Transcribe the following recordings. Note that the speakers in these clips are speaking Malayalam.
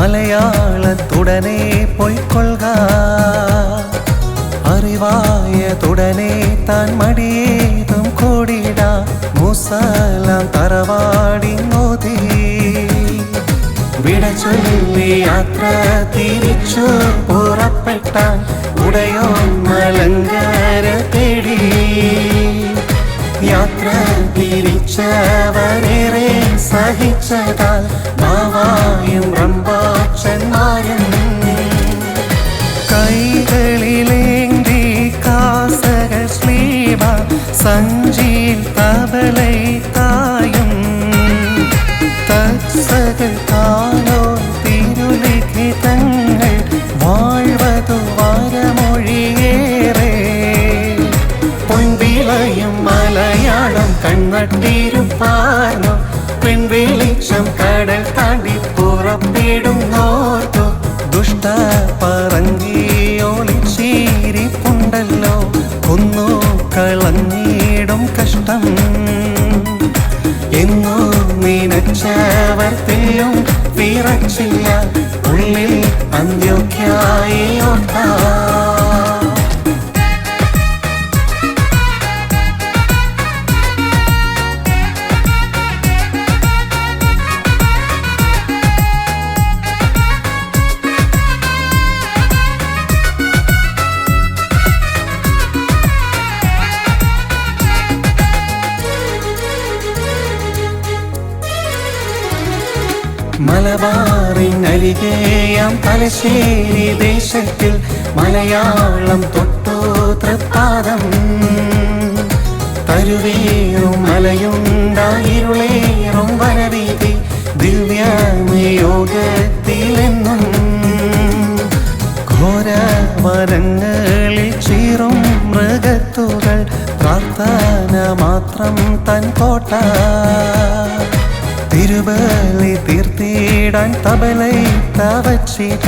മലയാളത്തുടനെ പൊയ്ക്കൊള്ളുക. അറിവായ തുടനെ താൻ മടിയേതും കൂടിട മുസലാം തറവാടിങ്ങോതി വിട ചൊല്ലി യാത്ര തിരിച്ചു പുറപ്പെട്ടാൻ ഉടയോ മലങ്കര തേടി. യാത്ര തിരിച്ചവരേറെ സഹിച്ചതാൽ മാവായും റമ്പാച്ചന്മാരും കൈകളിലേന്തി കാസകൾ ശ്ലീവ സഞ്ചിയിൽ തബലൈ തായും. തത്സകൾ തിരുലിഖിതങ്ങൾ വാഴ്വതു വാരമൊഴിയേറെ. പൊൻവിളയും മലയാളം കൺവട്ടിരുപ്പാനോ കടൽ പുറപ്പെടുന്നോർത്തു ദുഷ്ട പറങ്കിയോളിച്ചീരിപ്പുണ്ടല്ലോ കൊന്നു കളഞ്ഞിടും കഷ്ടം. എന്നു നനച്ചവർ തെല്ലും വിറച്ചില്ല. ഉള്ളിൽ അന്ത്യോഖ്യായി ഓർത്താം. മലബാറിനരികെയാം തലശ്ശേരി ദേശത്തിൽ മലയാളം തൊട്ടു തൃപ്പാദം. തരുവേറും മലയുണ്ടായിരുളേറും വനവീതി ദിവ്യമയോഗത്തിലെന്നും തിരുബലി തീർത്തിടാൻ തബലൈ തവച്ചിത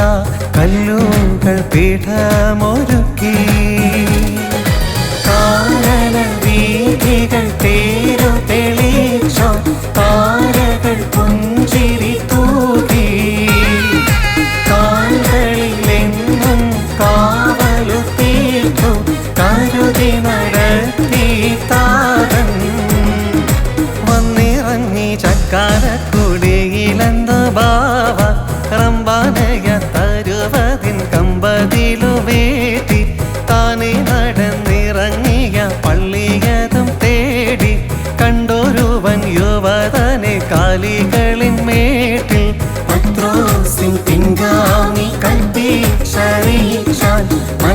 കല്ലുകൾ പീഠമൊരുക്കി.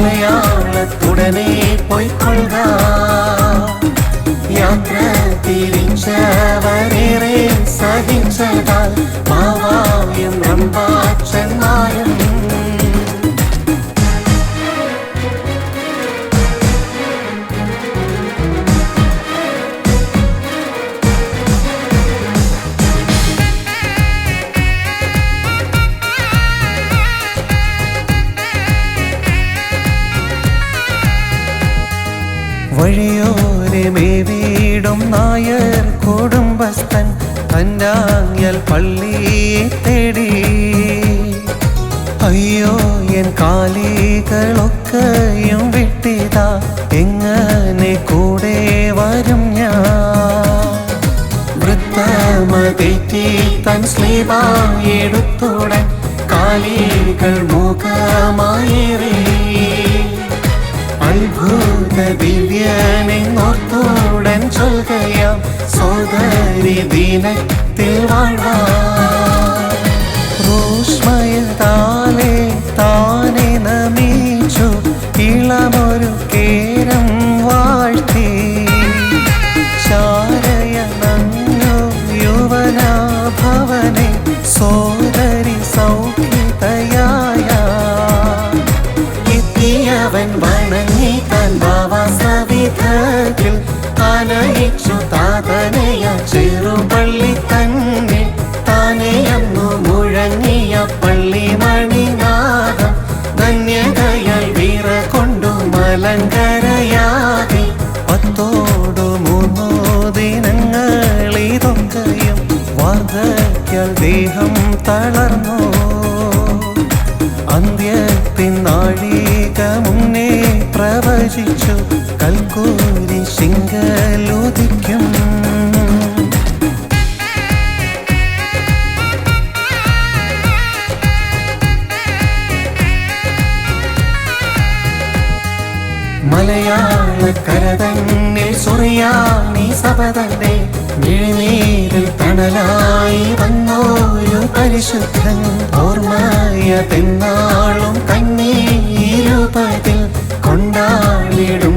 മലയാളത്തുടനെ പൊയ്ക്കൊള്ളുക യാത്ര തിരിച്ചവരേറെ സഹിച്ചതാൽ പള്ളിയെ തേടി. അയ്യോ എൻ കാലികളൊക്കെയും വിട്ടിതാ. എങ്ങനെ കൂടെ വരും ഞാൻ? വൃത്തമതെറ്റി തൻ സ്ലീവായെടുത്തുടൻ കാലികൾ മുഖമായേറി. അത്ഭുത ദിവ്യനെന്നോർത്തുടൻ ചൊൽകയാം സോദരി ദിനത്തിൽ വാഴ്വാ റോഷ്മയതാലേ താനെ നമിച്ചു. ഇളമൊരു കേരം വാഴ്ത്തി. ചാരയ നഞ്ഞു യുവനാഭവനെ സോദരി സൗഖ്യതയായ. എത്തിയവൻ വണങ്ങി തൻ ഭാവാസവിധത്തിൽ ആനയിച്ചു താതനയ ചെറുപള്ളി താൻ അറിയാതെ പത്തോടോ മൂന്നോ ദിനങ്ങളിതൊക്കെയും വാർദ്ധക്യാൽ ദേഹം തളർന്നു. അന്ത്യത്തിൻ നാഴിക മുന്നേ പ്രവചിച്ചു വിഴിനീരിൽ തണലായി വന്നോരു പരിശുദ്ധൻ. ഓർമ്മയ തെന്നാളും കണ്ണീരുപതിൽ കൊണ്ടാടിടും